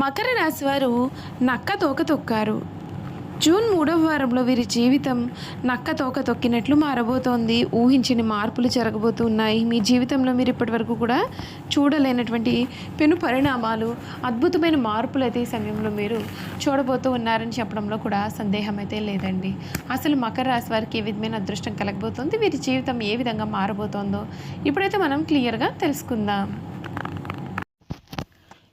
మకర రాశి వారు నక్క తోక తొక్కారు. జూన్ మూడవ వారంలో వీరి జీవితం నక్క తోక తొక్కినట్లు మారబోతోంది. ఊహించని మార్పులు జరగబోతున్నాయి. మీ జీవితంలో మీరు ఇప్పటివరకు కూడా చూడలేనటువంటి పెను పరిణామాలు అద్భుతమైన మార్పులు అయితే ఈ సమయంలో మీరు చూడబోతూ ఉన్నారని చెప్పడంలో కూడా సందేహం అయితే లేదండి. అసలు మకర రాశి వారికి ఏ విధమైన అదృష్టం కలగబోతోంది? వీరి జీవితం ఏ విధంగా మారబోతోందో ఇప్పుడైతే మనం క్లియర్గా తెలుసుకుందాం.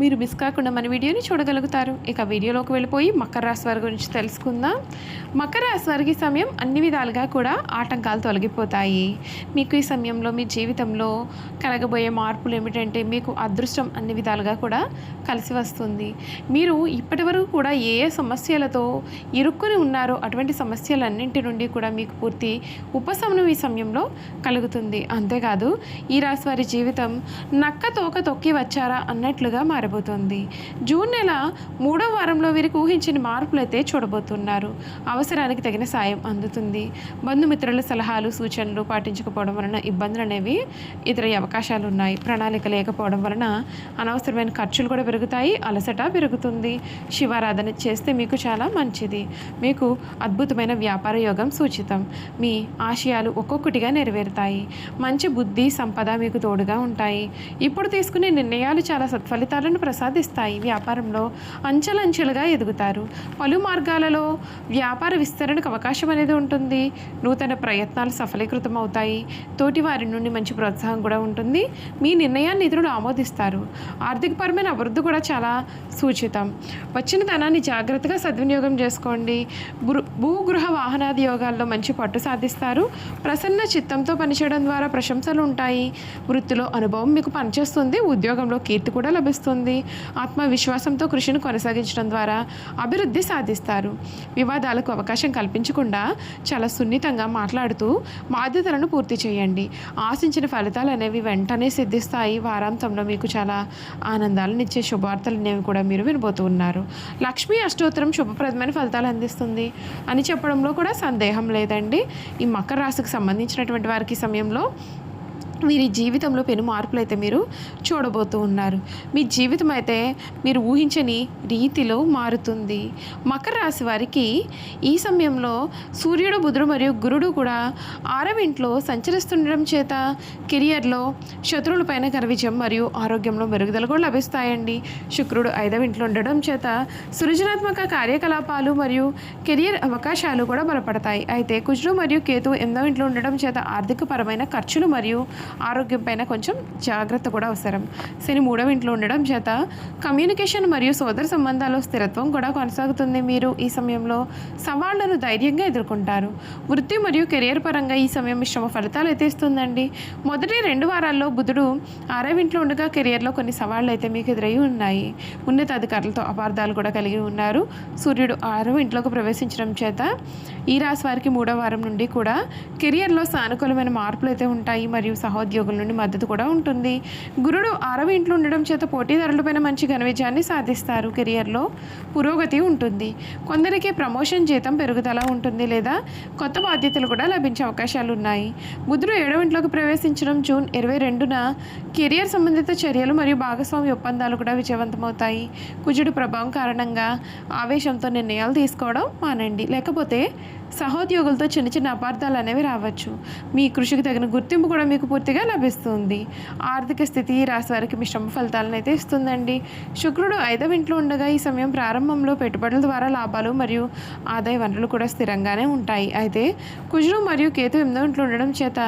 మీరు మిస్ కాకుండా మన వీడియోని చూడగలుగుతారు. ఇక వీడియోలోకి వెళ్ళిపోయి మకర రాశి వారి గురించి తెలుసుకుందాం. మకర రాశి వారికి సమయం అన్ని విధాలుగా కూడా ఆటంకాలు తొలగిపోతాయి. మీకు ఈ సమయంలో మీ జీవితంలో కలగబోయే మార్పులు ఏమిటంటే మీకు అదృష్టం అన్ని విధాలుగా కూడా కలిసి వస్తుంది. మీరు ఇప్పటి వరకు కూడా ఏ ఏ సమస్యలతో ఇరుక్కుని ఉన్నారో అటువంటి సమస్యలన్నింటి నుండి కూడా మీకు పూర్తి ఉపశమనం ఈ సమయంలో కలుగుతుంది. అంతేకాదు ఈ రాశి వారి జీవితం నక్క తోక తొక్కి వచ్చారా అన్నట్లుగా మారు మారబోతోంది జూన్ నెల మూడో వారంలో వీరికి ఊహించిన మార్పులు అయితే చూడబోతున్నారు. అవసరానికి తగిన సాయం అందుతుంది. బంధుమిత్రుల సలహాలు సూచనలు పాటించకపోవడం వలన ఇబ్బందులు అనేవి ఎదురయ్యే అవకాశాలు ఉన్నాయి ప్రణాళిక లేకపోవడం వలన అనవసరమైన ఖర్చులు కూడా పెరుగుతాయి. అలసట పెరుగుతుంది. శివారాధన చేస్తే మీకు చాలా మంచిది. మీకు అద్భుతమైన వ్యాపార యోగం సూచితం. మీ ఆశయాలు ఒక్కొక్కటిగా నెరవేరుతాయి. మంచి బుద్ధి సంపద మీకు తోడుగా ఉంటాయి. ఇప్పుడు తీసుకునే నిర్ణయాలు చాలా సత్ఫలితాలను ప్రసాదిస్తాయి. వ్యాపారంలో అంచెలంచెలుగా ఎదుగుతారు. పలు మార్గాలలో వ్యాపార విస్తరణకు అవకాశం అనేది ఉంటుంది. నూతన ప్రయత్నాలు సఫలీకృతం అవుతాయి తోటి వారి నుండి మంచి ప్రోత్సాహం కూడా ఉంటుంది. మీ నిర్ణయాన్ని ఇతరులు ఆమోదిస్తారు. ఆర్థికపరమైన అభివృద్ధి కూడా చాలా సూచితం. వచ్చిన ధనాన్ని జాగ్రత్తగా సద్వినియోగం చేసుకోండి. భూ భూగృహ వాహనాది యోగాల్లో మంచి పట్టు సాధిస్తారు. ప్రసన్న చిత్తంతో పనిచేయడం ద్వారా ప్రశంసలు ఉంటాయి. వృత్తిలో అనుభవం మీకు పనిచేస్తుంది. ఉద్యోగంలో కీర్తి కూడా లభిస్తుంది. ఆత్మవిశ్వాసంతో కృషిని కొనసాగించడం ద్వారా అభివృద్ధి సాధిస్తారు. వివాదాలకు అవకాశం కల్పించకుండా చాలా సున్నితంగా మాట్లాడుతూ బాధ్యతలను పూర్తి చేయండి. ఆశించిన ఫలితాలు అనేవి వెంటనే సిద్ధిస్తాయి. వారాంతంలో మీకు చాలా ఆనందాలను ఇచ్చే శుభార్తలు అనేవి కూడా మీరు వినబోతూ ఉన్నారు. లక్ష్మీ అష్టోత్తరం శుభప్రదమైన ఫలితాలు అందిస్తుంది. అని చెప్పడంలో కూడా సందేహం లేదండి. ఈ మకర రాశికి సంబంధించినటువంటి వారికి సమయంలో వీరి జీవితంలో పెను మార్పులు అయితే మీరు చూడబోతూ ఉన్నారు. మీ జీవితం అయితే మీరు ఊహించని రీతిలో మారుతుంది. మకర రాశి వారికి ఈ సమయంలో సూర్యుడు బుధుడు మరియు గురుడు కూడా ఆరవ ఇంట్లో సంచరిస్తుండడం చేత కెరియర్లో శత్రువులపైన ఘన మరియు ఆరోగ్యంలో మెరుగుదల కూడా లభిస్తాయండి. శుక్రుడు ఐదవ ఇంట్లో ఉండడం చేత సృజనాత్మక కార్యకలాపాలు మరియు కెరియర్ అవకాశాలు కూడా బలపడతాయి. అయితే కుజుడు మరియు కేతు ఎనిమిదవ ఇంట్లో ఉండడం చేత ఆర్థిక పరమైన ఖర్చులు మరియు ఆరోగ్యం పైన కొంచెం జాగ్రత్త కూడా అవసరం. శని మూడవ ఇంట్లో ఉండడం చేత కమ్యూనికేషన్ మరియు సోదర సంబంధాలు స్థిరత్వం కూడా కొనసాగుతుంది మీరు ఈ సమయంలో. సవాళ్ళను ధైర్యంగా ఎదుర్కొంటారు. వృత్తి మరియు కెరియర్ పరంగా ఈ సమయం మిశ్రమ ఫలితాలు అయితే ఇస్తుందండి. మొదటి రెండు వారాల్లో బుధుడు ఆరవ ఇంట్లో ఉండగా కెరియర్లో కొన్ని సవాళ్ళు అయితే మీకు ఎదురై ఉన్నాయి. ఉన్నతాధికారులతో అపార్థాలు కూడా కలిగి ఉన్నారు. సూర్యుడు ఆరవ ఇంట్లోకి ప్రవేశించడం చేత ఈ రాశి వారికి మూడో వారం నుండి కూడా కెరియర్లో సానుకూలమైన మార్పులు అయితే ఉంటాయి. మరియు సహోద్యోగుల నుండి మద్దతు కూడా ఉంటుంది. గురుడు ఆరవ ఇంట్లో ఉండడం చేత పోటీదారులపైన మంచి ఘన విజయాన్ని సాధిస్తారు. కెరియర్లో పురోగతి ఉంటుంది. కొందరికి ప్రమోషన్ జీతం పెరుగుదల ఉంటుంది లేదా కొత్త బాధ్యతలు కూడా లభించే అవకాశాలు ఉన్నాయి. బుధుడు ఏడవ ఇంట్లోకి ప్రవేశించడం జూన్ ఇరవై రెండున కెరియర్ సంబంధిత చర్యలు మరియు భాగస్వామి ఒప్పందాలు కూడా విజయవంతమవుతాయి. కుజుడు ప్రభావం కారణంగా ఆవేశంతో నిర్ణయాలు తీసుకోవడం మానండి. లేకపోతే సహోద్యోగులతో చిన్న చిన్న అపార్థాలు అనేవి రావచ్చు. మీ కృషికి తగిన గుర్తింపు కూడా మీకు పూర్తిగా లభిస్తుంది. ఆర్థిక స్థితి రాశి వారికి మిశ్రమ ఫలితాలను అయితే ఇస్తుందండి. శుక్రుడు ఐదవ ఇంట్లో ఉండగా ఈ సమయం ప్రారంభంలో పెట్టుబడుల ద్వారా లాభాలు మరియు ఆదాయ వనరులు కూడా స్థిరంగానే ఉంటాయి. అయితే కుజుడు మరియు కేతు ఎనిమిదవ ఇంట్లో ఉండడం చేత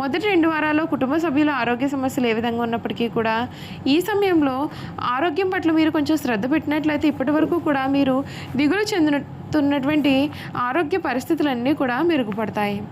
మొదటి రెండు వారాల్లో కుటుంబ సభ్యుల ఆరోగ్య సమస్యలు ఏ విధంగా ఉన్నప్పటికీ కూడా ఈ సమయంలో ఆరోగ్యం పట్ల మీరు కొంచెం శ్రద్ధ పెట్టినట్లయితే ఇప్పటి వరకు కూడా మీరు దిగులు చెందిన ఉన్నటువంటి ఆరోగ్య పరిస్థితులన్నీ కూడా మెరుగుపడతాయి.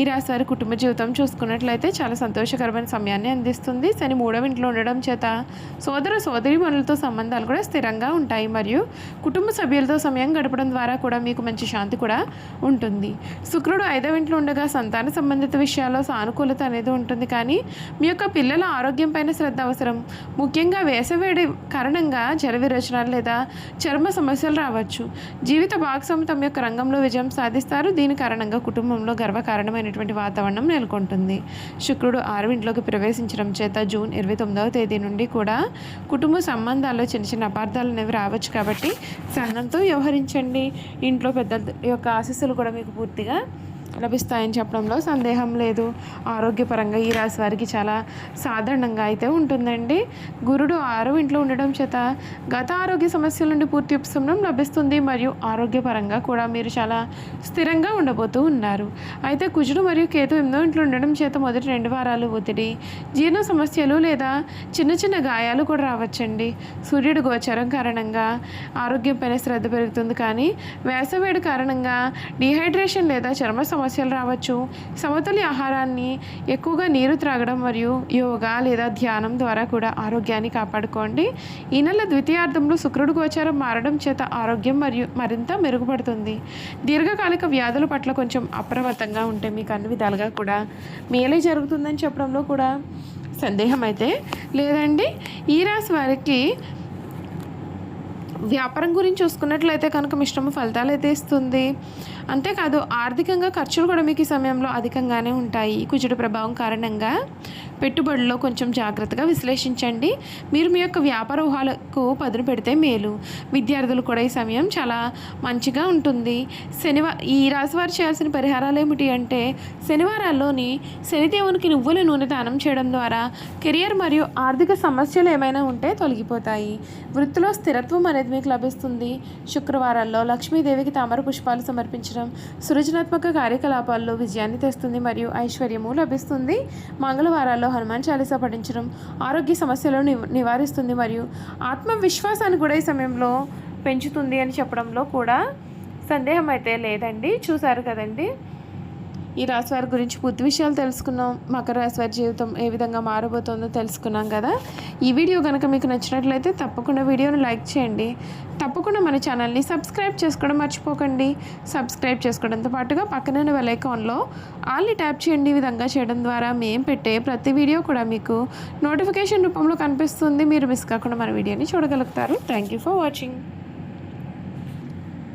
ఈ రాశివారి కుటుంబ జీవితం చూసుకున్నట్లయితే చాలా సంతోషకరమైన సమయాన్ని అందిస్తుంది. శని మూడవ ఇంట్లో ఉండడం చేత సోదర సోదరి మనులతో సంబంధాలు కూడా స్థిరంగా ఉంటాయి. మరియు కుటుంబ సభ్యులతో సమయం గడపడం ద్వారా కూడా మీకు మంచి శాంతి కూడా ఉంటుంది. శుక్రుడు ఐదవ ఇంట్లో ఉండగా సంతాన సంబంధిత విషయాల్లో సానుకూలత అనేది ఉంటుంది. కానీ మీ యొక్క పిల్లల ఆరోగ్యం పైన శ్రద్ధ అవసరం. ముఖ్యంగా వేసవేడి కారణంగా జల విరోచనాలు లేదా చర్మ సమస్యలు రావచ్చు. జీవిత భాగస్వామి తమ యొక్క రంగంలో విజయం సాధిస్తారు. దీని కారణంగా కుటుంబంలో గర్వకారణమైనటువంటి వాతావరణం నెలకొంటుంది. శుక్రుడు ఆరు ఇంట్లోకి ప్రవేశించడం చేత జూన్ ఇరవై తొమ్మిదవ తేదీ నుండి కూడా కుటుంబ సంబంధాల్లో చిన్న చిన్న అపార్థాలు అనేవి రావచ్చు కాబట్టి సహనంతో వ్యవహరించండి. ఇంట్లో పెద్ద యొక్క ఆశీస్సులు కూడా మీకు పూర్తిగా లభిస్తాయని చెప్పడంలో సందేహం లేదు. ఆరోగ్యపరంగా ఈ రాశి వారికి చాలా సాధారణంగా అయితే ఉంటుందండి. గురుడు ఆరో ఇంట్లో ఉండడం చేత గత ఆరోగ్య సమస్యల నుండి పూర్తి ఉపశమనం లభిస్తుంది మరియు ఆరోగ్యపరంగా కూడా మీరు చాలా స్థిరంగా ఉండబోతూ ఉన్నారు. అయితే కుజుడు మరియు కేతు ఎనిమిదో ఇంట్లో ఉండడం చేత మొదటి రెండు వారాలు ఒత్తిడి జీర్ణ సమస్యలు లేదా చిన్న చిన్న గాయాలు కూడా రావచ్చండి. సూర్యుడు గోచరం కారణంగా ఆరోగ్యంపైన శ్రద్ధ పెరుగుతుంది కానీ వేసవేడి కారణంగా డిహైడ్రేషన్ లేదా చర్మ సమస్యలు రావచ్చు. సమతుల్య ఆహారాన్ని ఎక్కువగా నీరు త్రాగడం మరియు యోగా లేదా ధ్యానం ద్వారా కూడా ఆరోగ్యాన్ని కాపాడుకోండి. ఈ నెల ద్వితీయార్థంలో శుక్రుడు గోచారం మారడం చేత ఆరోగ్యం మరియు మరింత మెరుగుపడుతుంది. దీర్ఘకాలిక వ్యాధుల పట్ల కొంచెం అప్రమత్తంగా ఉంటే మీకు అన్ని విధాలుగా కూడా మేలే జరుగుతుందని చెప్పడంలో కూడా సందేహం అయితే లేదండి. ఈ రాశి వారికి వ్యాపారం గురించి చూసుకున్నట్లయితే కనుక మిశ్రమ ఫలితాలు అయితే ఇస్తుంది. అంతేకాదు ఆర్థికంగా ఖర్చులు కూడా మీకు ఈ సమయంలో అధికంగానే ఉంటాయి. కుజుడు ప్రభావం కారణంగా పెట్టుబడుల్లో కొంచెం జాగ్రత్తగా విశ్లేషించండి. మీరు మీ యొక్క వ్యాపార ఊహాలకు పదును పెడితే మేలు. విద్యార్థులు కూడా ఈ సమయం చాలా మంచిగా ఉంటుంది. శనివారం ఈ రాశివారు చేయాల్సిన పరిహారాలు ఏమిటి అంటే శనివారాల్లోని శనిదేవునికి నువ్వుల నూనె దానం చేయడం ద్వారా కెరియర్ మరియు ఆర్థిక సమస్యలు ఏమైనా ఉంటే తొలగిపోతాయి. వృత్తిలో స్థిరత్వం అనేది మీకు లభిస్తుంది. శుక్రవారాల్లో లక్ష్మీదేవికి తామర పుష్పాలు సమర్పించడం సృజనాత్మక కార్యకలాపాల్లో విజయాన్ని తెస్తుంది మరియు ఐశ్వర్యము లభిస్తుంది. మంగళవారాల్లో హనుమాన్ చాలీసా పఠించడం ఆరోగ్య సమస్యలను నివ- నివారిస్తుంది మరియు ఆత్మవిశ్వాసాన్ని కూడా ఈ సమయంలో పెంచుతుంది అని చెప్పడంలో కూడా సందేహం అయితే లేదండి. చూసారు కదండి? ఈ రాశి వారి గురించి పూర్తి విషయాలు తెలుసుకున్నాం. మకర రాశి వారి జీవితం ఏ విధంగా మారబోతుందో తెలుసుకున్నాం కదా. ఈ వీడియో కనుక మీకు నచ్చినట్లయితే తప్పకుండా వీడియోను లైక్ చేయండి. తప్పకుండా మన ఛానల్ని సబ్స్క్రైబ్ చేసుకోవడం మర్చిపోకండి. సబ్స్క్రైబ్ చేసుకోవడంతో పాటుగా పక్కన బెల్ ఐకాన్లో ఆల్ని ట్యాప్ చేయండి. ఈ విధంగా చేయడం ద్వారా మేము పెట్టే ప్రతి వీడియో కూడా మీకు నోటిఫికేషన్ రూపంలో కనిపిస్తుంది. మీరు మిస్ కాకుండా మన వీడియోని చూడగలుగుతారు. Thank you for watching.